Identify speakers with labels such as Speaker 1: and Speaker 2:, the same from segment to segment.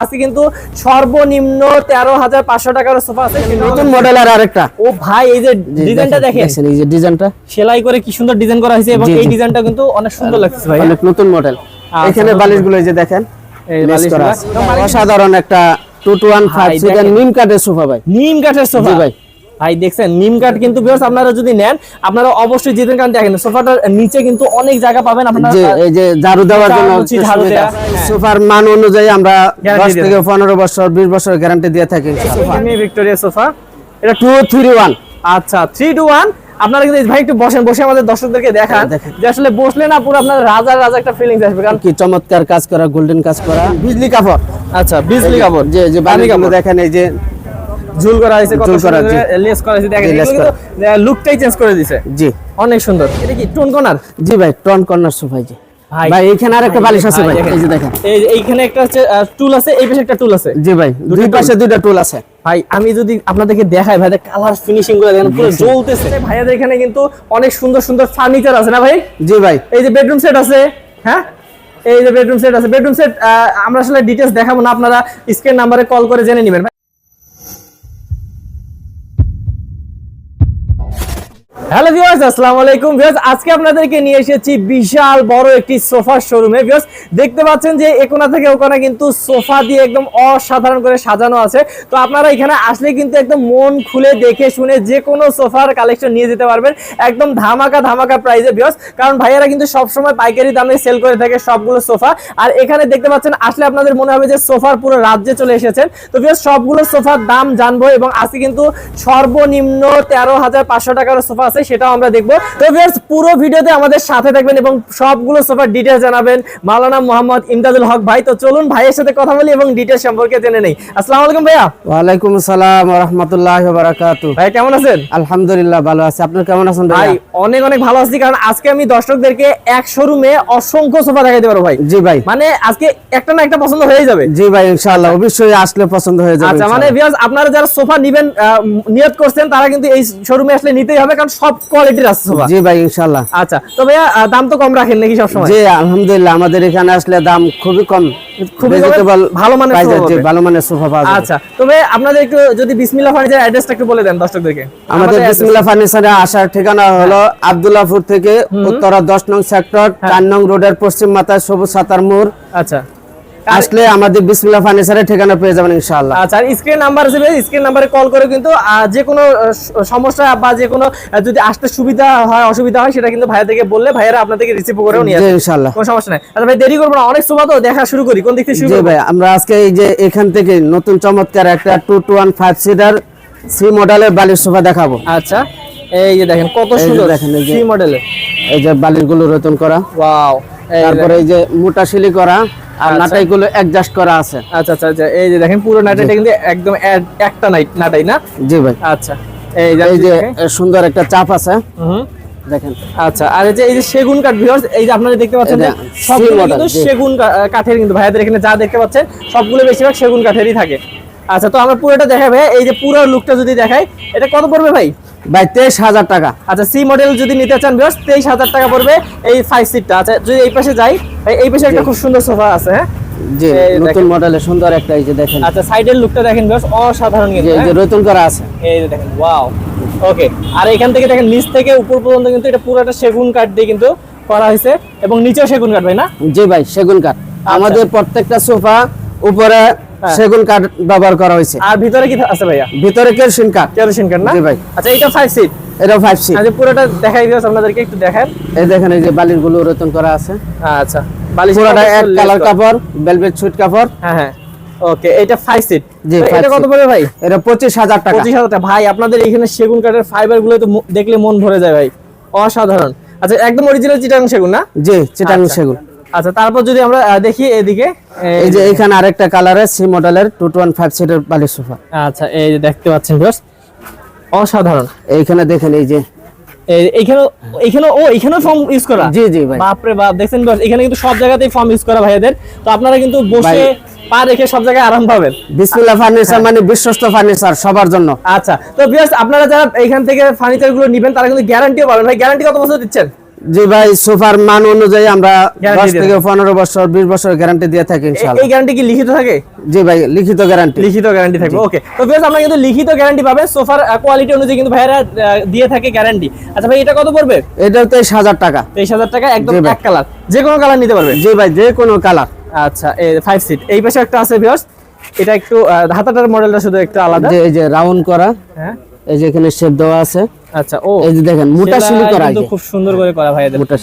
Speaker 1: আছে কিন্তু সর্বনিম্ন তেরো হাজার পাঁচশো টাকার সোফা আছে
Speaker 2: নতুন মডেল আর আরেকটা।
Speaker 1: ও ভাই এই যে ডিজাইনটা দেখেন
Speaker 2: এই যে ডিজাইনটা
Speaker 1: সেলাই করে কি সুন্দর ডিজাইন করা হয়েছে এবং এই ডিজাইনটা কিন্তু অনেক সুন্দর লাগছে ভাই।
Speaker 2: অনেক নতুন মডেল
Speaker 1: আচ্ছা,
Speaker 2: এখানে বালিশগুলো এই যে দেখেন
Speaker 1: বালিশগুলো।
Speaker 2: অসাধারণ একটা টু টু ওয়ান ফাইভ। নিম কাঠের সোফা ভাই।
Speaker 1: নিম কাঠের সোফা
Speaker 2: ভাই।
Speaker 1: ভাই দেখছেন নিম কাঠ কিন্তু ভিউয়ার্স আপনারা যদি নেন আপনারা অবশ্যই জিতেন কারণ দেখেন সোফাটার নিচে কিন্তু অনেক জায়গা পাবেন আপনারা
Speaker 2: এই যে ঝাড়ু দেওয়ার জন্য।
Speaker 1: হ্যাঁ।
Speaker 2: সোফার মান অনুযায়ী আমরা
Speaker 1: Guarantee
Speaker 2: দশ
Speaker 1: দিয়ে
Speaker 2: থেকে পনেরো বছর বিশ বছর গ্যারান্টি দিয়ে থাকি
Speaker 1: ভিক্টোরিয়া সোফা
Speaker 2: এটা টু থ্রি ওয়ান
Speaker 1: আচ্ছা থ্রি টু ওয়ান আপনারা কিন্তু ভাই একটু বসেন বসে আমাদের দর্শকদেরকে দেখান
Speaker 2: দেখেন।
Speaker 1: যে আসলে বসলে না পুরো আপনার রাজা রাজা একটা ফিলিংস আসবে। কারণ
Speaker 2: কি চমৎকার কাজ করা গোল্ডেন কাজ করা। বিজলি কাপড়।
Speaker 1: আচ্ছা বিজলি কাপড়।
Speaker 2: যে যে বালিশগুলো
Speaker 1: কাপড়।
Speaker 2: দেখেন এই যে
Speaker 1: ঝুল করা হয়েছে কত
Speaker 2: করা,
Speaker 1: লেস করা হয়েছে দেখেন কিন্তু লুকটাই চেঞ্জ করে দিছে।
Speaker 2: জি।
Speaker 1: অনেক সুন্দর। এটা কি টোন কর্নার?
Speaker 2: জি ভাই টন কর্নার সোফা জি।
Speaker 1: ভাই
Speaker 2: ভাই এখানে আরেকটা বালিশ আছে ভাই এই যে দেখেন।
Speaker 1: এই এইখানে একটা হচ্ছে টুল আছে এই পাশে একটা টুল আছে।
Speaker 2: জি ভাই দুই পাশে দুইটা টুল আছে।
Speaker 1: ভাই আমি যদি আপনাদেরকে দেখাই ভাই কালার ফিনিশিংগুলো দেখেন পুরো জ্বলতেছে। ভাইয়াদের এখানে কিন্তু অনেক সুন্দর সুন্দর ফার্নিচার আছে না ভাই?
Speaker 2: জি ভাই।
Speaker 1: এই যে বেডরুম সেট আছে হ্যাঁ? এই যে বেডরুম সেট আছে। বেডরুম সেট আমরা আসলে ডিটেলস দেখাবো না আপনারা স্ক্রিন নাম্বারে কল করে জেনে নেবেন। হ্যালো ভিউয়ার্স আসসালামু আলাইকুম। ভিউয়ার্স আজকে আপনাদেরকে নিয়ে এসেছি বিশাল বড় একটি সোফার শোরুমে ভিউয়ার্স দেখতে পাচ্ছেন যে একোনা থেকে ওখানে কিন্তু সোফা দিয়ে একদম অসাধারণ করে সাজানো আছে। তো আপনারা এখানে আসলে কিন্তু একদম মন খুলে দেখে শুনে যে কোনো সোফার কালেকশন নিয়ে যেতে পারবেন। একদম ধামাকা ধামাকা প্রাইসে ভিউয়ার্স কারণ ভাইয়ারা কিন্তু সবসময় পাইকারি দামে সেল করে থাকে সবগুলো সোফা। আর এখানে দেখতে পাচ্ছেন, আসলে আপনাদের মনে হবে যে সোফার পুরো রাজ্যে চলে এসেছেন। তো ভিউয়ার্স সবগুলো সোফার দাম জানব এবং আজকে কিন্তু সর্বনিম্ন তেরো হাজার পাঁচশো টাকার সোফা আছে সেটাও আমরা দেখব। তো ভিউয়ার্স পুরো ভিডিওতে আমাদের সাথে থাকবেন এবং সবগুলো সোফার ডিটেলস জানাবেন। মাওলানা মোহাম্মদ ইমদাদুল হক ভাই। তো চলুন ভাইয়ের সাথে কথা বলি এবং ডিটেলস সম্পর্কে জেনে নেই। আসসালামু আলাইকুম ভাইয়া।
Speaker 2: ওয়ালাইকুম আসসালাম রহমতুল্লাহ বারাকাতু
Speaker 1: ভাই কেমন আছেন?
Speaker 2: আলহামদুলিল্লাহ ভালো আছে। আপনার কেমন আছেন
Speaker 1: ভাই অনেক অনেক ভালো আছি। কারণ আজকে আমি দর্শকদেরকে এক শোরুমে অসংখ্য সোফা দেখাইতে পারব ভাই।
Speaker 2: জি ভাই।
Speaker 1: মানে আজকে একটা না একটা পছন্দ হয়ে যাবে।
Speaker 2: জি ভাই ইনশাআল্লাহ। অবশ্যই আসলে পছন্দ হয়ে যাবে
Speaker 1: আচ্ছা মানে। ভিউয়ার্স আপনারা যারা সোফা নেবেন নিয়ত করছেন তারা কিন্তু এই শোরুমে আসলে নিতেই হবে। কারণ সব কোয়ালিটির আছে সোফা।
Speaker 2: জি ভাই ইনশাআল্লাহ।
Speaker 1: আচ্ছা তো ভাইয়া দাম তো কম রাখেন নাকি
Speaker 2: জি আলহামদুলিল্লাহ আমাদের এখানে আসলে দাম খুবই কম।
Speaker 1: খুবই ভালো মানের সোফা
Speaker 2: ভালো মানের সোফা পাওয়া যাবে।
Speaker 1: আচ্ছা তবে আপনাদের একটু যদি বিসমিল্লাহ ফার্নিচার অ্যাড্রেসটা একটু বলে দেন দর্শকদেরকে।
Speaker 2: আমাদের বিসমিল্লাহ ফার্নিচারে আসার ঠিকানা হলো আব্দুল্লাহপুর থেকে উত্তরা দশ নং সেক্টর
Speaker 1: হ্যাঁ।
Speaker 2: চার নং রোডের পশ্চিম মাথায় সবুজ সাতার মোড়।
Speaker 1: আচ্ছা।
Speaker 2: আসলে আমাদের বিসমিল্লাহ ফার্নিচারের ঠিকানা পেয়ে যাবেন ইনশাআল্লাহ।
Speaker 1: আচ্ছা স্ক্রিন নাম্বার হিসেবে স্ক্রিন নাম্বারে কল করে কিন্তু যে কোনো সমস্যা বা যে কোনো যদি আসতে সুবিধা হয় অসুবিধা হয় সেটা কিন্তু ভাইয়া থেকে বললে ভাইয়ারা আপনাদেরকে রিসিভ করেও নিয়ে আসবে
Speaker 2: ইনশাআল্লাহ।
Speaker 1: কোনো সমস্যা নাই। আচ্ছা ভাই দেরি করব না। অনেক সময় তো দেখা শুরু করি। কোন দিক থেকে শুরু করব?
Speaker 2: ভাই আমরা আজকে এই যে এখান থেকে নতুন চমৎকার একটা two two one five seater C মডেলের বালিশ সোফা দেখাবো।
Speaker 1: আচ্ছা এই যে দেখেন কত সুন্দর
Speaker 2: দেখেন, এই যে-
Speaker 1: সি মডেলের
Speaker 2: এই যে বালিশগুলো রতন করা।
Speaker 1: ওয়াও
Speaker 2: তারপরে এই যে মোটা শিলি করা আর
Speaker 1: আচ্ছা।
Speaker 2: নাটাইগুলো অ্যাডজাস্ট করা আছে।
Speaker 1: আচ্ছা আচ্ছা আচ্ছা। এই যে দেখেন পুরো নাটাইটা কিন্তু একদম একটা নাইট নাটাই না?
Speaker 2: জি ভাই।
Speaker 1: আচ্ছা। এই যে
Speaker 2: এই যে সুন্দর একটা চাপ আছে। দেখেন।
Speaker 1: আচ্ছা আর এই যে এই যে সেগুন কাঠ ভিউয়ার্স এই যে আপনারা দেখতে পাচ্ছেন সবগুলো কিন্তু সেগুন কাঠের কিন্তু। ভাইয়াদের এখানে যা দেখতে পাচ্ছেন সবগুলো বেশিরভাগ সেগুন কাঠেরই থাকে। আচ্ছা তো আমরা পুরোটা ভাই এই যে পুরো লুকটা যদি দেখাই এটা কত পড়বে ভাই?
Speaker 2: ভাই তেইশ হাজার টাকা।
Speaker 1: আচ্ছা সি মডেল যদি নিতে চান ভিউয়ার্স তেইশ হাজার টাকা পড়বে এই ফাইভ সিটটা আচ্ছা যদি এই পাশে যাই এই- পাশে একটা খুব সুন্দর সোফা আছে হ্যাঁ?
Speaker 2: জি
Speaker 1: এই
Speaker 2: নতুন মডেলের সুন্দর একটা এই যে দেখেন।
Speaker 1: আচ্ছা সাইডের লুকটা দেখেন অসাধারণ
Speaker 2: যে
Speaker 1: কিন্তু
Speaker 2: এই যে
Speaker 1: হ্যাঁ?
Speaker 2: করা আছে।
Speaker 1: এই যে দেখেন ওয়াও ওকে আর এখান থেকে দেখেন নিচ থেকে উপর পর্যন্ত কিন্তু এটা পুরোটা সেগুন কাঠ দিয়ে কিন্তু করা হয়েছে এবং নিচেও সেগুন কাঠ ভাই না?
Speaker 2: জি ভাই সেগুন কাঠ। আমাদের প্রত্যেকটা সোফা উপরে। সেগুন কাঠ ব্যবহার করা হয়েছে।
Speaker 1: আর ভিতরে কি আছে ভাইয়া?
Speaker 2: ভিতরে কেরসিন কাঠ।
Speaker 1: কেরোসিন কাঠ না?
Speaker 2: জি ভাই।
Speaker 1: আচ্ছা এটা ফাইভ সিট
Speaker 2: এটা ফাইভ সি
Speaker 1: আচ্ছা পুরোটা দেখাই দিও আপনাদেরকে একটু দেখান।
Speaker 2: এই দেখেন এই যে বালিরগুলো রতন করা আছে।
Speaker 1: আচ্ছা। বালিশ
Speaker 2: পুরোটা এক কালার কাপড় ভেলভেট সুইট কাপড়।
Speaker 1: হ্যাঁ হ্যাঁ। ওকে এটা ফাইভ সিট
Speaker 2: জি,
Speaker 1: এটা কত। পড়বে ভাই?
Speaker 2: এটা পঁচিশ হাজার টাকা।
Speaker 1: পঁচিশ হাজার টাকা। ভাই আপনাদের এখানে সেগুন কাঠের ফাইবারগুলো তো দেখলে মন ভরে যায় ভাই। অসাধারণ। আচ্ছা একদম অরিজিনাল চিটাং সেগুন না?
Speaker 2: জি চিটাং
Speaker 1: আচ্ছা।
Speaker 2: সেগুন।
Speaker 1: আচ্ছা তারপর যদি আমরা দেখি এদিকে এই-
Speaker 2: যে এখানে আরেকটা কালারের সি মডেলের টু টু ওয়ান ফাইভ সিটের বালির সোফা।
Speaker 1: আচ্ছা এই যে দেখতে পাচ্ছেন ভিউয়ার্স অসাধারণ।
Speaker 2: এইখানে দেখেন এই যে।
Speaker 1: এই- এইখানে এইখানে ও এখানেও ফর্ম ইউজ করা?
Speaker 2: জি জি ভাই।
Speaker 1: বাপরে বাপ দেখছেন boss, এখানে কিন্তু সব জায়গাতেই ফর্ম ইউজ করা ভাইয়াদের। তো আপনারা কিন্তু বসে পা রেখে সব জায়গায় আরাম পাবেন।
Speaker 2: বিসমিল্লাহ ফার্নিচার মানে বিশ্বস্ত ফার্নিচার সবার জন্য।
Speaker 1: আচ্ছা তো ভিউয়ার্স আপনারা যারা এখান থেকে ফার্নিচারগুলো নেবেন তারা কিন্তু গ্যারান্টিও পাবেন। ভাই গ্যারান্টি কত বছর দিচ্ছেন?
Speaker 2: জি ভাই সোফার মান অনুযায়ী আমরা
Speaker 1: Guarantee
Speaker 2: দশ
Speaker 1: দিয়ে
Speaker 2: থেকে পনেরো বছর বিশ বছর গ্যারান্টি দিয়ে থাকি ইনশাল্লাহ
Speaker 1: এই গ্যারান্টি কি লিখিত থাকে?
Speaker 2: জি ভাই লিখিত গ্যারান্টি
Speaker 1: লিখিত গ্যারান্টি থাকবে ওকে তো বেশ আমরা কিন্তু লিখিত গ্যারান্টি পাবে সোফার কোয়ালিটি অনুযায়ী কিন্তু ভাইরা দিয়ে থাকে গ্যারান্টি আচ্ছা ভাই এটা কত পড়বে?
Speaker 2: তেইশ হাজার টাকা।
Speaker 1: তেইশ হাজার টাকা একদম এক কালার যে কোনো কালার নিতে পারবে।
Speaker 2: জি ভাই যে কোনো কালার
Speaker 1: আচ্ছা ফাইভ সিট এই পাশে একটা আছে ভিউয়ার্স এটা একটু হাতাটার মডেলটা শুধু একটু আলাদা।
Speaker 2: এই যে রাউন্ড করা।
Speaker 1: হ্যাঁ।
Speaker 2: এই যে এখানে শেপ দেওয়া আছে।
Speaker 1: আচ্ছা ও
Speaker 2: এই যে দেখেন মোটা করা আছে
Speaker 1: খুব সুন্দর করে করা ভাই
Speaker 2: মোটা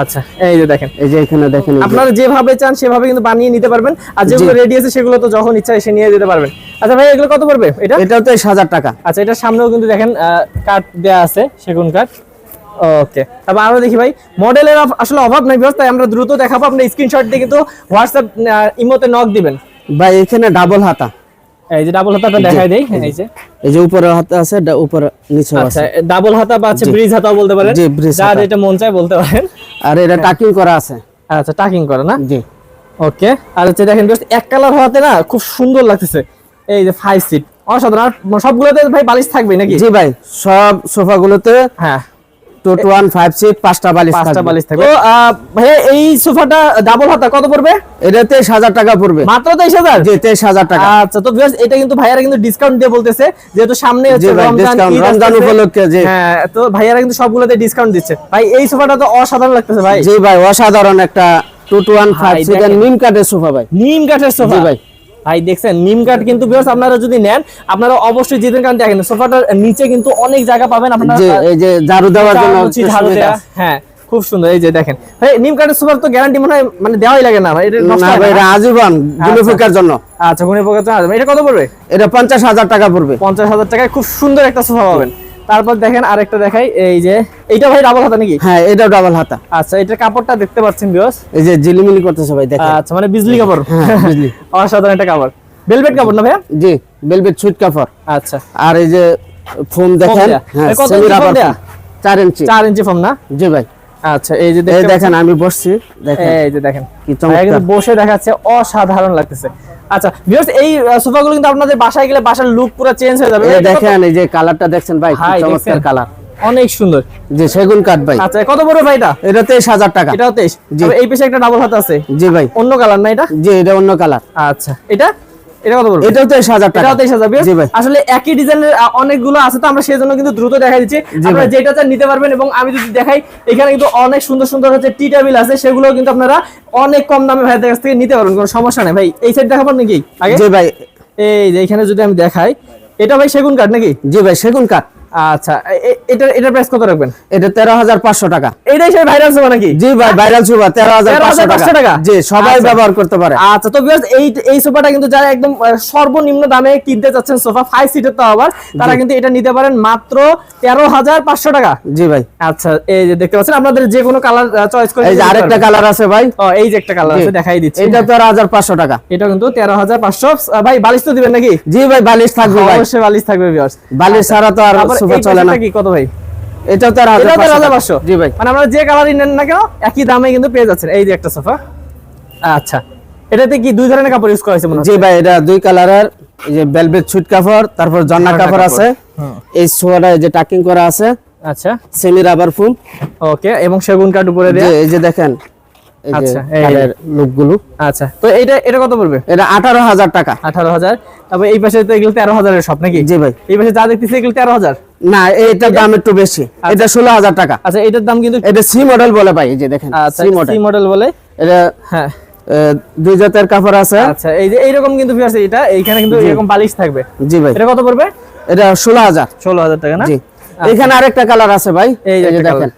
Speaker 1: আচ্ছা এই যে দেখেন।
Speaker 2: এই যে এখানে দেখেন
Speaker 1: আপনারা যেভাবে চান সেভাবে কিন্তু বানিয়ে নিতে পারবেন। আর যেগুলো রেডি আছে সেগুলো তো যখন ইচ্ছা এসে নিয়ে যেতে পারবেন। আচ্ছা ভাই এগুলো কত পড়বে এটা?
Speaker 2: টাকা।
Speaker 1: আচ্ছা সামনেও কিন্তু দেখেন দেয়া আছে সেগুন কাঠ। ওকে তারপর আরও দেখি ভাই মডেলের আসলে অভাব নাই আমরা দ্রুত দেখাবো। আপনি স্ক্রিনশট দিয়ে কিন্তু হোয়াটসঅ্যাপ ইমোতে নক দিবেন।
Speaker 2: ভাই এখানে ডাবল হাতা।
Speaker 1: এই যে ডাবল হাতাটা দেখাই দেই এই যে
Speaker 2: এই যে। উপরে হাতা আছে উপরে নিচে
Speaker 1: আচ্ছা
Speaker 2: আছে।
Speaker 1: ডাবল হাতা বা আছে ব্রিজ হাতাও বলতে পারেন।
Speaker 2: জি,
Speaker 1: যার
Speaker 2: হাতা।
Speaker 1: যেটা মন চায় বলতে পারেন।
Speaker 2: আর এটা টাকিং করা আছে।
Speaker 1: আচ্ছা টাকিং করে না?
Speaker 2: জি।
Speaker 1: ওকে আর হচ্ছে দেখেন এক কালার হওয়াতে না খুব সুন্দর লাগতেছে। এই যে ফাইভ সিট অসাধারণ। আর সবগুলোতে ভাই বালিশ থাকবে নাকি?
Speaker 2: জি ভাই সব সোফাগুলোতে
Speaker 1: হ্যাঁ।
Speaker 2: ফাইভ সিট পাঁচটা বালিশ
Speaker 1: পাঁচটা বালিশ থাকবে। তো আহ, ভাইয়া এই সোফাটা ডাবল হাতা কত পড়বে?
Speaker 2: এটা তেইশ হাজার টাকা পড়বে।
Speaker 1: মাত্র তেইশ হাজার?
Speaker 2: জি তেইশ হাজার টাকা।
Speaker 1: আচ্ছা তো viewers, এটা কিন্তু ভাইয়ারা কিন্তু ডিসকাউন্ট দিয়ে বলতেছে যেহেতু সামনে হচ্ছে রমজান
Speaker 2: রমজান উপলক্ষে, জি।
Speaker 1: হ্যাঁ তো ভাইয়ারা কিন্তু সবগুলোতে ডিসকাউন্ট দিচ্ছে। ভাই এই সোফাটা তো অসাধারণ লাগতেছে ভাই।
Speaker 2: জি ভাই অসাধারণ একটা ফাইভ সিট নিম কাঠের সোফা ভাই।
Speaker 1: নিম কাঠের সোফা।
Speaker 2: ভাই।
Speaker 1: ভাই দেখছেন নিম কাঠ কিন্তু বিকজ আপনারা যদি নেন আপনারা অবশ্যই যেতেন কারণ দেখেন সোফাটার নিচে কিন্তু অনেক জায়গা পাবেন আপনারা।
Speaker 2: এই যে ঝাড়ু দেওয়ার জন্য
Speaker 1: ঝাড়ু দেয়া। হ্যাঁ খুব সুন্দর এই যে দেখেন। ভাই নিম কাঠের সোফার তো গ্যারান্টি মনে হয় মানে দেওয়াই লাগে না ভাই এটা নষ্ট
Speaker 2: না। এটা আজীবন গুলিফিকার জন্য।
Speaker 1: আচ্ছা গুণে তো আসবে। এটা কত পড়বে?
Speaker 2: এটা পঞ্চাশ হাজার টাকা পড়বে।
Speaker 1: পঞ্চাশ হাজার টাকায় খুব সুন্দর একটা সোফা পাবেন। তারপর দেখেন আরেকটা দেখাই এই যে এটা ভাই ডাবল হাতা নাকি?
Speaker 2: হ্যাঁ এটা ডাবল হাতা।
Speaker 1: আচ্ছা এটা কাপড়টা দেখতে পাচ্ছেন বিয়স
Speaker 2: এই যে জিলিমিলি করতে সবাই দেখেন।
Speaker 1: আচ্ছা মানে বিজলি কাপড়?
Speaker 2: হ্যাঁ, বিজলি।
Speaker 1: অসাধারণ একটা কাপড়। ভেলভেট কাপড় না ভাই
Speaker 2: জি বেলভেট সুট কাপড়।
Speaker 1: আচ্ছা।
Speaker 2: আর এই যে ফোম দেখেন হ্যাঁ সেমি রাবার
Speaker 1: ফোম দেয়া?
Speaker 2: ফোম। চার ইঞ্চি
Speaker 1: 4 ইঞ্চি ফোম না?
Speaker 2: জি ভাই।
Speaker 1: আচ্ছা এই যে
Speaker 2: দেখেন আমি বসছি দেখেন।
Speaker 1: এই যে দেখেন।
Speaker 2: কি চমৎকার।
Speaker 1: বসে দেখাচ্ছে অসাধারণ লাগতেছে। আচ্ছা ভিউয়ার্স এই সোফাগুলো কিন্তু আপনাদের বাসায় গেলে বাসার লুক পুরো চেঞ্জ হয়ে যাবে।
Speaker 2: এই দেখেন এই যে কালারটা দেখছেন ভাই কি চমৎকার কালার
Speaker 1: অনেক সুন্দর।
Speaker 2: যে সেগুন কাঠ ভাই।
Speaker 1: আচ্ছা কত বড় ভাই এটা?
Speaker 2: এটা তেইশ হাজার টাকা।
Speaker 1: এটাও তেইশ। এই পাশে একটা ডাবল হাত আছে।
Speaker 2: জি ভাই।
Speaker 1: অন্য কালার না এটা?
Speaker 2: জি এটা অন্য কালার
Speaker 1: আচ্ছা এটা? এটা কত বড়
Speaker 2: এটাও তেইশ হাজার টাকা।
Speaker 1: এটাও তেইশ হাজার
Speaker 2: জি ভাই।
Speaker 1: আসলে একই ডিজাইনের অনেকগুলো আছে তো আমরা সেই কিন্তু দ্রুত দেখাই দিচ্ছি। আপনারা যেটা চান নিতে পারবেন এবং আমি যদি দেখাই এখানে কিন্তু অনেক সুন্দর সুন্দর হচ্ছে টি টেবিল আছে সেগুলো কিন্তু আপনারা অনেক কম দামে ভাইদের কাছ থেকে নিতে পারবেন কোনো সমস্যা নেই। ভাই এই সাইড দেখাবেন নাকি? আগে?
Speaker 2: জি ভাই।
Speaker 1: এই যে এখানে যদি আমি দেখাই এটা ভাই সেগুন কাঠ নাকি?
Speaker 2: জি ভাই সেগুন কাঠ।
Speaker 1: আচ্ছা এ- এ- এটার এটার প্রাইস কত রাখবেন?
Speaker 2: এটা তেরো হাজার পাঁচশো টাকা।
Speaker 1: এটাই সেই ভাইরাল সোফা নাকি?
Speaker 2: জি ভাই ভাইরাল সুবা তেরো হাজার পাঁচশো
Speaker 1: 13,500 টাকা?
Speaker 2: টাকা? জি সবাই
Speaker 1: আচ্ছা।
Speaker 2: ব্যবহার করতে পারে।
Speaker 1: আচ্ছা তো বিকজ এই এই সোফাটা কিন্তু যারা একদম সর্বনিম্ন দামে কিনতে সোফা সিটের তো আবার তারা কিন্তু এটা নিতে পারেন মাত্র তেরো হাজার পাঁচশো টাকা।
Speaker 2: জি ভাই।
Speaker 1: আচ্ছা এই যে দেখতে পাচ্ছেন আপনাদের যে কোনো কালার চয়েস করে
Speaker 2: এই যে আরেকটা কালার আছে ভাই।
Speaker 1: ও এই যে একটা কালার আছে দেখাই দিচ্ছি।
Speaker 2: এটা তেরো হাজার পাঁচশো টাকা।
Speaker 1: এটা কিন্তু তেরো হাজার পাঁচশো। ভাই বালিশ তো দিবেন নাকি?
Speaker 2: জি ভাই বালিশ থাকবে ভাই।
Speaker 1: অবশ্যই বালিশ থাকবে ভিউয়ার্স
Speaker 2: বালিশ ছাড়া তো আর সোফা চলে না।
Speaker 1: কি? কত ভাই?
Speaker 2: এটাও তেরো হাজার
Speaker 1: হাজার
Speaker 2: পাঁচশো
Speaker 1: পাঁচশো।
Speaker 2: জি ভাই।
Speaker 1: মানে আপনারা যে কালারই নেন না কেন একই দামে কিন্তু পেয়ে যাচ্ছেন। এই যে একটা সোফা আচ্ছা। এটাতে কি দুই ধরনের কাপড় ইউজ করা হয়েছে মনে
Speaker 2: জি ভাই এটা দুই কালারের এই যে বেলভেট সুইট কাপড় তারপর জন্না কাপড়। আছে। এই সোয়াটা যে টাকিং করা আছে
Speaker 1: আচ্ছা।
Speaker 2: সেমি রাবার ফুল।
Speaker 1: ওকে এবং সেগুন কাঠ উপরে দেয়া।
Speaker 2: এই যে দেখেন
Speaker 1: আচ্ছা,
Speaker 2: লুকগুলো
Speaker 1: আচ্ছা তো এটা এটা কত পড়বে?
Speaker 2: এটা আঠারো হাজার টাকা।
Speaker 1: আঠারো হাজার। তারপর এই পাশে তো এগুলো তেরো হাজারের সব নাকি?
Speaker 2: জি ভাই।
Speaker 1: এই পাশে যা দেখতেছি এগুলো তেরো হাজার।
Speaker 2: না এইটার দাম একটু বেশি। এটা ষোলো হাজার টাকা।
Speaker 1: আচ্ছা এটার দাম কিন্তু
Speaker 2: এটা সি মডেল বলে ভাই এই যে দেখেন
Speaker 1: আচ্ছা
Speaker 2: সি মডেল
Speaker 1: সি মডেল বলে?
Speaker 2: এটা
Speaker 1: হ্যাঁ।
Speaker 2: দুই জাতের কাপড় আছে।
Speaker 1: আচ্ছা এই যে এইরকম কিন্তু আছে এটা এইখানে কিন্তু এরকম বালিশ থাকবে।
Speaker 2: জি ভাই।
Speaker 1: এটা কত পড়বে?
Speaker 2: এটা ষোলো হাজার।
Speaker 1: ষোলো হাজার টাকা না?
Speaker 2: জি। এখানে আরেকটা কালার আছে ভাই
Speaker 1: এই যে
Speaker 2: দেখেন।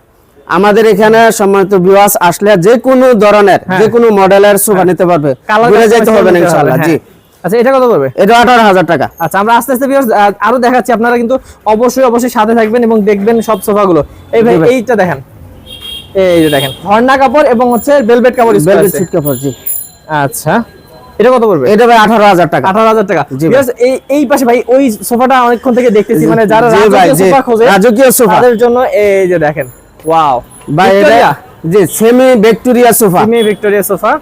Speaker 2: আমাদের এখানে সম্মানিত ভিউয়ার্স আসলে যে কোনো ধরনের যে কোনো মডেলের সোফা নিতে পারবে।
Speaker 1: কালার
Speaker 2: যেতে হবে না ইনশাআল্লাহ জি।
Speaker 1: আচ্ছা এটা কত পড়বে?
Speaker 2: এটা আঠারো হাজার টাকা।
Speaker 1: আচ্ছা আমরা আস্তে আস্তে আরও দেখাচ্ছি। আপনারা কিন্তু অবশ্যই অবশ্যই সাথে থাকবেন এবং দেখবেন সব সোফাগুলো। এই ভাই এইটা দেখেন। এই যে দেখেন ঝর্ণা কাপড় এবং হচ্ছে ভেলভেট কাপড় করা
Speaker 2: বেলভেট কাপড় জি।
Speaker 1: আচ্ছা এটা কত পড়বে?
Speaker 2: এটা ভাই আঠারো হাজার টাকা।
Speaker 1: আঠারো হাজার টাকা।
Speaker 2: জি
Speaker 1: এই এই পাশে ভাই ওই সোফাটা অনেকক্ষণ থেকে দেখতেছি। মানে যারা রাজকীয় সোফা খোঁজে
Speaker 2: রাজকীয় সোফা।
Speaker 1: তাদের জন্য এই যে দেখেন ওয়াও
Speaker 2: ভাই এটা জি semi Victoria sofa.
Speaker 1: Semi Victoria sofa.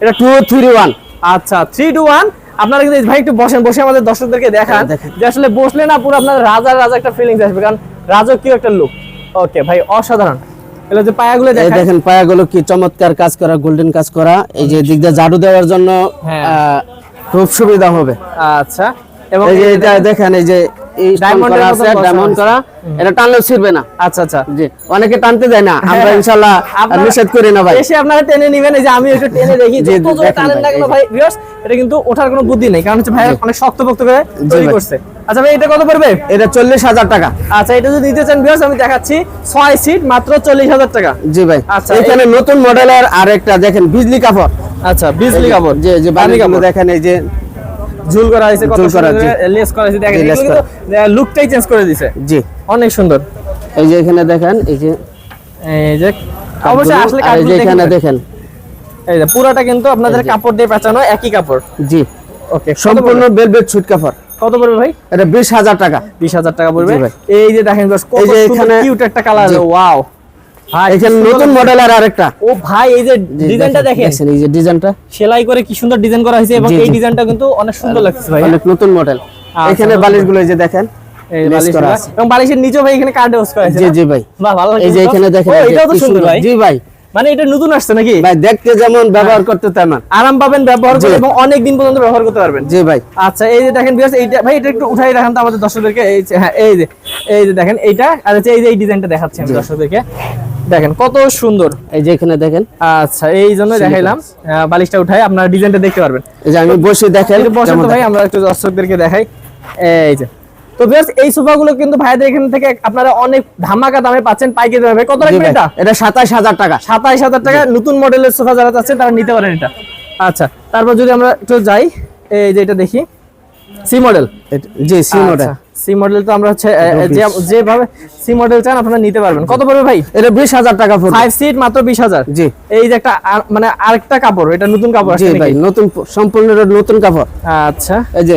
Speaker 2: এটা টু থ্রি ওয়ান
Speaker 1: আচ্ছা থ্রি টু ওয়ান আপনারা কিন্তু ভাই একটু বসেন বসে আমাদের দর্শকদেরকে দেখান
Speaker 2: হ্যাঁ,
Speaker 1: যে আসলে বসলে না পুরো আপনার রাজার রাজা একটা ফিলিংস আসবে কারণ রাজকীয় একটা লুক ওকে ভাই অসাধারণ। এগুলো যে পায়াগুলো দেখেন।
Speaker 2: পায়াগুলো কি চমৎকার কাজ করা গোল্ডেন কাজ করা। এই যে দিক দিয়ে ঝাড়ু দেওয়ার জন্য
Speaker 1: হ্যাঁ।
Speaker 2: খুব সুবিধা হবে।
Speaker 1: আচ্ছা এবং
Speaker 2: এই যে এটা দেখেন এই যে করা
Speaker 1: এর
Speaker 2: আছে
Speaker 1: মতন
Speaker 2: ডায়মন্ড করা এটা টানলেও ছিড়বে না।
Speaker 1: আচ্ছা
Speaker 2: জি অনেকে টানতে যায় না আমরা। ইনশাআল্লাহ নিষেধ করি না ভাই।
Speaker 1: এসে আপনারা টেনে নেবেন এই যে আমি একটু টেনে দেখি যত জোরে
Speaker 2: দেখেন
Speaker 1: টানেন না কেন ভাই ভিউয়ার্স এটা কিন্তু ওঠার কোনো বুদ্ধি নেই কারণ হচ্ছে ভাই অনেক শক্ত করে তৈরি করছে। আচ্ছা ভাই এটা কত পড়বে?
Speaker 2: এটা চল্লিশ হাজার টাকা।
Speaker 1: আচ্ছা এটা যদি নিতে চান ভিউয়ার্স আমি দেখাচ্ছি সিট মাত্র চল্লিশ হাজার টাকা।
Speaker 2: জি ভাই
Speaker 1: আচ্ছা,
Speaker 2: এখানে নতুন মডেলের আরেকটা দেখেন বিজলি কাপড়।
Speaker 1: আচ্ছা বিজলি কাপড়। কাপড়।
Speaker 2: দেখেন এই যে
Speaker 1: ঝুল করা হয়েছে কত লেস করা হয়েছে দেখেন কিন্তু লুকটাই চেঞ্জ করে দিছে।
Speaker 2: জি।
Speaker 1: অনেক সুন্দর।
Speaker 2: এই যে এখানে দেখেন এই যে
Speaker 1: এই যে অবশ্যই আসলে কাপড়
Speaker 2: এখানে
Speaker 1: দেখেন। এই যে পুরোটা কিন্তু আপনাদের কাপড় দিয়ে পেঁচানো একই কাপড়।
Speaker 2: জি।
Speaker 1: ওকে
Speaker 2: সম্পূর্ণ বেলভেট সুট কাপড়।
Speaker 1: কত পড়বে ভাই?
Speaker 2: এটা বিশ হাজার টাকা।
Speaker 1: বিশ হাজার টাকা পড়বে। এই যে দেখেন
Speaker 2: এই যে এখানে-
Speaker 1: কিউট একটা কালার ওয়াও
Speaker 2: এখানে নতুন মডেলের আরেকটা।
Speaker 1: ও ভাই এই যে ডিজাইনটা দেখেন
Speaker 2: এই যে ডিজাইনটা
Speaker 1: সেলাই করে কি সুন্দর ডিজাইন করা হয়েছে এবং এই ডিজাইনটা কিন্তু অনেক সুন্দর লাগছে ভাই।
Speaker 2: অনেক নতুন মডেল
Speaker 1: আচ্ছা,
Speaker 2: এখানে বালিশগুলো এই যে দেখেন।
Speaker 1: এবং বালিশের নিচেও ভাই এখানে কার্ড ইউজ করা হয়েছে
Speaker 2: জি জি ভাই।
Speaker 1: বাহ ভালো
Speaker 2: এই যে এখানে দেখেন
Speaker 1: ও,
Speaker 2: এই যে
Speaker 1: এটাও তো সুন্দর। ভাই।
Speaker 2: জি ভাই।
Speaker 1: মানে এটা নতুন আসছে নাকি?
Speaker 2: ভাই দেখতে যেমন ব্যবহার করতে তেমন।
Speaker 1: আরাম পাবেন ব্যবহার করে এবং অনেক দিন পর্যন্ত ব্যবহার করতে পারবেন।
Speaker 2: জি ভাই।
Speaker 1: আচ্ছা এই যে দেখেন বিয়ার্স এইটা ভাই এটা একটু উঠাই রাখেন তো আমাদের দর্শকদেরকে। এই যে হ্যাঁ এই যে এই যে দেখেন এইটা আর হচ্ছে এই যে এই ডিজাইনটা দেখাচ্ছি আমি দর্শকদেরকে। দেখেন কত সুন্দর।
Speaker 2: এই যে এখানে দেখেন।
Speaker 1: আচ্ছা এই জন্য দেখাইলাম। বালিশটা উঠাই আপনারা ডিজাইনটা দেখতে পারবেন।
Speaker 2: এই যে আমি বসে
Speaker 1: দেখাই বসেন তো ভাই আমরা একটু দর্শকদেরকে দেখাই। এই যে তো বিয়ার্স এই সোফাগুলো কিন্তু ভাইদের এখান থেকে আপনারা অনেক ধামাকা দামে পাচ্ছেন পাইকারি দামে। কত রাখবেন এটা?
Speaker 2: এটা সাতাশ হাজার টাকা।
Speaker 1: সাতাইশ হাজার টাকা নতুন মডেলের সোফা যারা চাচ্ছেন তারা নিতে পারেন এটা। আচ্ছা তারপর যদি আমরা একটু যাই এই যে এটা দেখি। সি মডেল
Speaker 2: জি সি মডেল
Speaker 1: সি মডেল তো আমরা হচ্ছে যেভাবে সি মডেল চান আপনারা নিতে পারবেন। কত পড়বে ভাই?
Speaker 2: এটা বিশ হাজার টাকা পড়বে।
Speaker 1: ফাইভ সিট মাত্র বিশ হাজার।
Speaker 2: জি।
Speaker 1: এই যে একটা মানে আরেকটা কাপড় এটা নতুন কাপড় আছে
Speaker 2: ভাই নতুন সম্পূর্ণ নতুন কাপড়।
Speaker 1: আচ্ছা।
Speaker 2: এই যে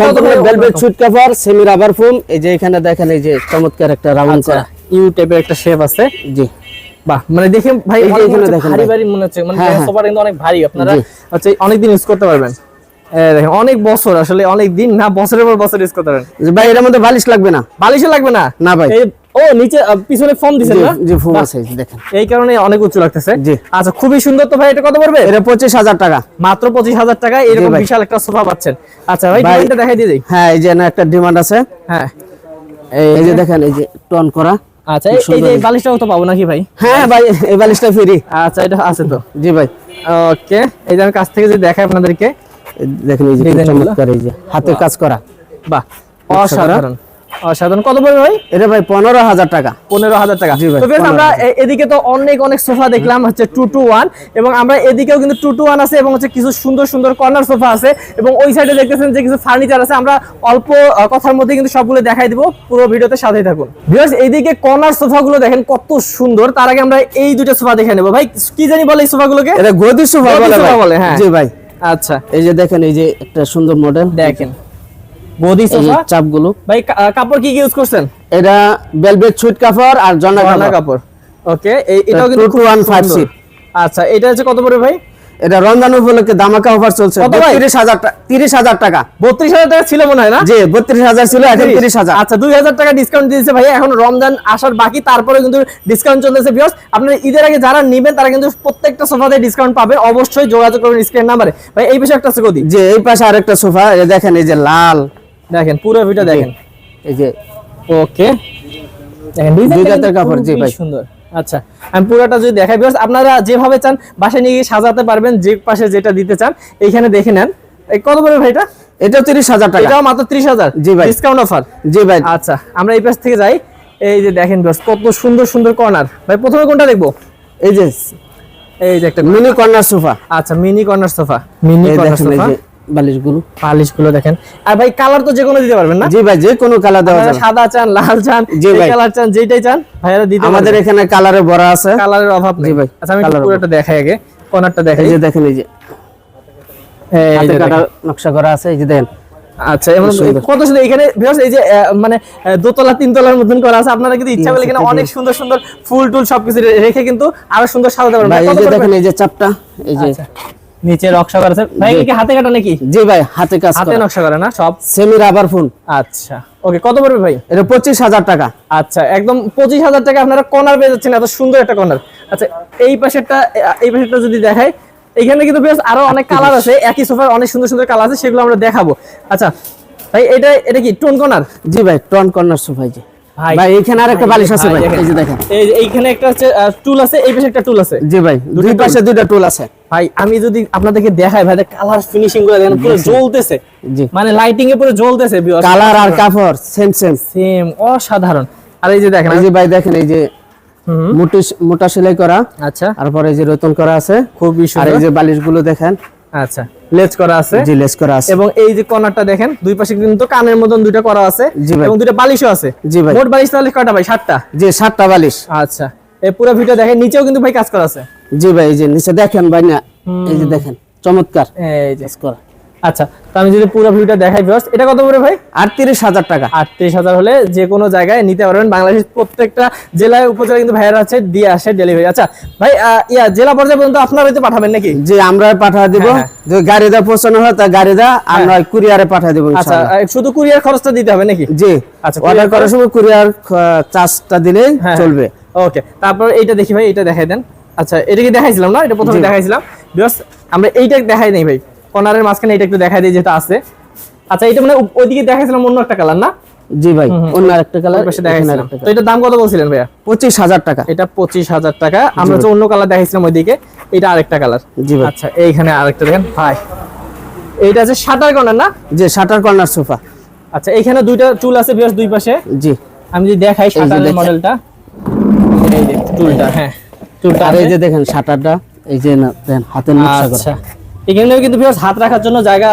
Speaker 2: সম্পূর্ণ ভেলভেট সুট কাপড় সেমি রাবার ফোম এই যে এখানে দেখেন এই যে চমৎকার একটা রাউন্ড
Speaker 1: আচ্ছা
Speaker 2: করা।
Speaker 1: ইউ টাইপের একটা শেপ আছে।
Speaker 2: জি।
Speaker 1: বাহ মানে দেখেন ভাই
Speaker 2: এখানে দেখেন
Speaker 1: ভারী ভারী মনে হচ্ছে। মানে
Speaker 2: হ্যাঁ, হ্যাঁ।
Speaker 1: কিন্তু অনেক ভারী। আপনারা আচ্ছা অনেকদিন ইউজ করতে পারবেন। দেখেন অনেক বছর আসলে অনেক দিন না বছরের পর বছর ইউজ করতে পারবেন
Speaker 2: যে ভাই এর মধ্যে বালিশ লাগবে না।
Speaker 1: বালিশে লাগবে না?
Speaker 2: না ভাই।
Speaker 1: ও নিচে পিছনে ফোম দিছেন না?
Speaker 2: জি ফোম আছে দেখেন।
Speaker 1: এই কারণে অনেক উঁচু লাগতেছে।
Speaker 2: জি।
Speaker 1: আচ্ছা খুবই সুন্দর তো ভাই এটা কত পড়বে?
Speaker 2: এটা পঁচিশ হাজার টাকা।
Speaker 1: মাত্র পঁচিশ হাজার টাকা এরকম বিশাল একটা সোফা পাচ্ছেন। আচ্ছা ভাই। ডিজাইনটা দেখাই দিয়ে দিই।
Speaker 2: হ্যাঁ এই যে না একটা ডিমান্ড আছে।
Speaker 1: হ্যাঁ।
Speaker 2: এই যে দেখেন এই যে টন করা।
Speaker 1: আচ্ছা এই- যে বালিশটাও তো পাবো নাকি ভাই?
Speaker 2: হ্যাঁ ভাই এই বালিশটা ফ্রি
Speaker 1: আচ্ছা এটা আছে তো।
Speaker 2: জি ভাই।
Speaker 1: ওকে এই যে আমি কাছ থেকে যদি দেখাই আপনাদেরকে
Speaker 2: দেখেন এই যে। চমৎকার এই যে হাতের কাজ করা।
Speaker 1: বাহ অসাধারণ। অসাধারণ। কত পড়বে ভাই?
Speaker 2: এটা ভাই পনেরো হাজার টাকা।
Speaker 1: পনেরো হাজার টাকা। তো আমরা এদিকে তো অনেক অনেক সোফা দেখলাম হচ্ছে টু টু ওয়ান এবং আমরা এদিকেও কিন্তু টু টু ওয়ান আছে এবং হচ্ছে কিছু সুন্দর সুন্দর কর্নার সোফা আছে এবং ওই সাইডে দেখতেছেন যে কিছু ফার্নিচার আছে আমরা অল্প কথার মধ্যে কিন্তু সবগুলো দেখাই দিব পুরো ভিডিওতে সাথেই থাকুন। ভিউয়ার্স এইদিকে কর্নার সোফাগুলো দেখেন কত সুন্দর তার আগে আমরা এই দুটো সোফা দেখে নেব। ভাই কি জানি বলে এই সোফাগুলোকে?
Speaker 2: এটা গদি সোফা
Speaker 1: সোফা বলে, হ্যাঁ।
Speaker 2: জি ভাই।
Speaker 1: আচ্ছা
Speaker 2: এই যে দেখেন এই যে একটা সুন্দর মডেল
Speaker 1: দেখেন।
Speaker 2: বডি
Speaker 1: সোফা
Speaker 2: চাপগুলো।
Speaker 1: ভাই কাপড় কি কি ইউজ করছেন?
Speaker 2: এটা ভেলভেট সুইট কাপড় আর জনা কাপড়।
Speaker 1: ওকে এটাও কিন্তু
Speaker 2: two to
Speaker 1: খুব
Speaker 2: one five
Speaker 1: সুন্দর।
Speaker 2: seat।
Speaker 1: আচ্ছা এটা হচ্ছে কত পড়বে ভাই?
Speaker 2: এটা রমজান উপলক্ষে দামাকা অফার চলছে। তিরিশ হাজার টাকা তিরিশ হাজার টাকা।
Speaker 1: বত্রিশ হাজার টাকা ছিল মনে হয় না?
Speaker 2: জি বত্রিশ হাজার ছিল এখন তিরিশ হাজার।
Speaker 1: আচ্ছা দুই হাজার টাকা ডিসকাউন্ট দিয়েছে ভাই এখন রমজান আসার বাকি তারপরে কিন্তু ডিসকাউন্ট চলতেছে বিয়স আপনারা ঈদের আগে যারা নেবেন তারা কিন্তু প্রত্যেকটা সোফাতে ডিসকাউন্ট পাবে। অবশ্যই যোগাযোগ করবেন স্ক্রিন নাম্বারে ভাই এই বিষয়ে একটা সুগদি
Speaker 2: যে এই পাশে আরেকটা সোফা দেখেন এই যে লাল।
Speaker 1: দেখেন পুরো ভিডিও দেখেন।
Speaker 2: এই যে
Speaker 1: ওকে দেখেন
Speaker 2: দুই জাতের
Speaker 1: কিন্তু
Speaker 2: কাপড়, জি ভাই।
Speaker 1: সুন্দর। আচ্ছা আমি পুরোটা যদি দেখাই বিকজ আপনারা যেভাবে চান বাসায় নিয়ে গিয়ে সাজাতে পারবেন যে পাশে যেটা দিতে চান এইখানে দেখে নেন। এই কত পড়বে ভাই এটা?
Speaker 2: এটাও তিরিশ হাজার টাকা।
Speaker 1: এটাও মাত্র ত্রিশ হাজার?
Speaker 2: জি ভাই।
Speaker 1: ডিসকাউন্ট অফার
Speaker 2: জি ভাই।
Speaker 1: আচ্ছা আমরা এই পাশ থেকে যাই। এই যে দেখেন বিকজ কত সুন্দর সুন্দর কর্নার ভাই প্রথমে কোনটা দেখব?
Speaker 2: এই যে
Speaker 1: এই যে একটা
Speaker 2: মিনি কর্নার সোফা
Speaker 1: আচ্ছা mini corner sofa mini corner sofa
Speaker 2: যে বালিশগুলো
Speaker 1: দেখেন। আর ভাই কালার তো যে কোনো দিতে পারবেন না?
Speaker 2: জি ভাই যে কোনো কালার দেওয়া যাবে।
Speaker 1: সাদা চান লাল চান
Speaker 2: জি
Speaker 1: কালার চান যেটাই চান ভাইয়ারা দিতে
Speaker 2: আমাদের
Speaker 1: আমাদের
Speaker 2: এখানে কালারে ভরা আছে।
Speaker 1: কালারের অভাব নেই।
Speaker 2: ভাই,
Speaker 1: আচ্ছা আমি পুরোটা দেখাই আগে কর্নারটা দেখাই।
Speaker 2: এই যে দেখেন এই যে।
Speaker 1: এই যে
Speaker 2: নকশা করা আছে এই যে দেখেন।
Speaker 1: আচ্ছা এমন। কত সুন্দর এখানে এই যে মানে দোতলা তিনতলার মতন করা আছে। আপনারা কিন্তু ইচ্ছা করলে এখানে অনেক সুন্দর সুন্দর ফুল টুল সবকিছু রেখে কিন্তু আরও সুন্দর সাজাতে পারবেন।
Speaker 2: এই যে দেখেন এই যে চাপটা এই যে
Speaker 1: আচ্ছা। নিচে নকশা করা আছে। ভাই কি হাতে কাটা নাকি?
Speaker 2: জি ভাই হাতে কাজ
Speaker 1: হাতে নকশা করে না সব?
Speaker 2: সেমি রাবার ফোন
Speaker 1: আচ্ছা। ওকে কত পড়বে ভাই?
Speaker 2: এটা পঁচিশ হাজার টাকা।
Speaker 1: আচ্ছা একদম পঁচিশ হাজার টাকা আপনারা কর্নার পেয়ে যাচ্ছেন এত সুন্দর একটা কর্নার। আচ্ছা এই পাশেরটা এই পাশেরটা যদি দেখাই এখানে কিন্তু বেশ আরও অনেক কালার আছে একই সোফার অনেক সুন্দর সুন্দর কালার আছে সেগুলো আমরা দেখাবো। আচ্ছা ভাই এটা এটা কি টোন কর্নার?
Speaker 2: জি ভাই টন কর্নার সোফাই জি।
Speaker 1: ভাই
Speaker 2: এখানে আরেকটা বালিশ আছে ভাই এই যে দেখেন।
Speaker 1: এইখানে একটা হচ্ছে টুল আছে এই পাশে একটা টুল আছে।
Speaker 2: জি ভাই দুই পাশে দুইটা টুল আছে।
Speaker 1: ভাই আমি যদি আপনাদেরকে দেখাই ভাই কালার ফিনিশিংগুলো দেখেন পুরো জ্বলতেছে।
Speaker 2: জি।
Speaker 1: মানে লাইটিং এ পুরো জ্বলতেছে
Speaker 2: কালার আর কাপড় সেম সেম
Speaker 1: সেম অসাধারণ। আর এই যে দেখেন
Speaker 2: এই যে ভাই দেখেন এই যে মোটা সেলাই করা।
Speaker 1: আচ্ছা।
Speaker 2: তারপরে এই যে রতন করা আছে।
Speaker 1: খুবই
Speaker 2: আর
Speaker 1: সুন্দর।
Speaker 2: এই যে বালিশগুলো দেখেন
Speaker 1: আচ্ছা লেজ করা আছে।
Speaker 2: জি লেজ করা আছে।
Speaker 1: এবং এই যে কর্নারটা দেখেন দুই পাশে কিন্তু কানের মতন দুইটা করা আছে
Speaker 2: জি ভাই।
Speaker 1: এবং দুইটা বালিশও আছে।
Speaker 2: জি ভাই।
Speaker 1: মোট বালিশ তাহলে কয়টা ভাই? সাতটা?
Speaker 2: জি সাতটা বালিশ।
Speaker 1: আচ্ছা এই পুরো ভিডিও দেখেন নিচেও কিন্তু ভাই কাজ করা আছে।
Speaker 2: জি ভাই এই যে নিচে দেখেন ভাই না এই যে দেখেন চমৎকার।
Speaker 1: এই যে।
Speaker 2: করা।
Speaker 1: আচ্ছা তো আমি যদি পুরো ভিডিওটা দেখাই ভিউয়ার্স এটা কত করে ভাই?
Speaker 2: আটত্রিশ হাজার টাকা।
Speaker 1: আটত্রিশ হাজার হলে যে কোনো জায়গায় নিতে পারবেন। বাংলাদেশের প্রত্যেকটা জেলায় উপজেলায় কিন্তু ভাইয়ারা আছে দিয়ে আসে ডেলিভারি আচ্ছা ভাই ইয়া জেলা পর্যায়ে পর্যন্ত আপনারা হয়তো পাঠাবেন নাকি?
Speaker 2: যে আমরা পাঠা দিব।
Speaker 1: হ্যাঁ,
Speaker 2: গাড়ি দা পৌঁছানো হয় তা গাড়ি দা আর নয় কুরিয়ারে পাঠা দিব
Speaker 1: আচ্ছা শুধু কুরিয়ার খরচটা দিতে হবে নাকি?
Speaker 2: জি
Speaker 1: আচ্ছা,
Speaker 2: অর্ডার করার সময় কুরিয়ার চার্জটা
Speaker 1: হ্যাঁ,
Speaker 2: চলবে।
Speaker 1: ওকে তারপর এইটা দেখি ভাই এটা দেখাই দেন। আচ্ছা এটা কি দেখাইছিলাম না? এটা প্রথমে দেখাইছিলাম। বিকজ আমরা এইটা দেখাই নাই ভাই। কর্নারের মাঝখানে এটা একটু দেখাই দিই যেটা আছে। আচ্ছা এটা মানে ওইদিকে দেখাইছিলাম অন্য একটা কালার না?
Speaker 2: জি ভাই অন্য আরেকটা কালার
Speaker 1: পাশে দেখাইছিলাম। তো এটার দাম কত বলছিলেন ভাইয়া?
Speaker 2: পঁচিশ হাজার টাকা।
Speaker 1: এটা পঁচিশ হাজার টাকা। আমরা যে অন্য কালার দেখাইছিলাম ওইদিকে এটা আরেকটা কালার
Speaker 2: জি ভাই।
Speaker 1: আচ্ছা এইখানে আরেকটা দেখেন ভাই। এইটা আছে শাটার কর্নার না?
Speaker 2: যে শাটার কর্নার সোফা।
Speaker 1: আচ্ছা এইখানে দুইটা চুল আছে বিকজ দুই পাশে।
Speaker 2: জি।
Speaker 1: আমি যদি দেখাই শাটারের। মডেলটা এই যে চুলটা হ্যাঁ। চুলটা
Speaker 2: আর এই যে দেখেন শাটারটা এই যে না দেখেন হাতের নকশা করা।
Speaker 1: আচ্ছা। এখানেও কিন্তু ভিউয়ার্স হাত রাখার জন্য জায়গা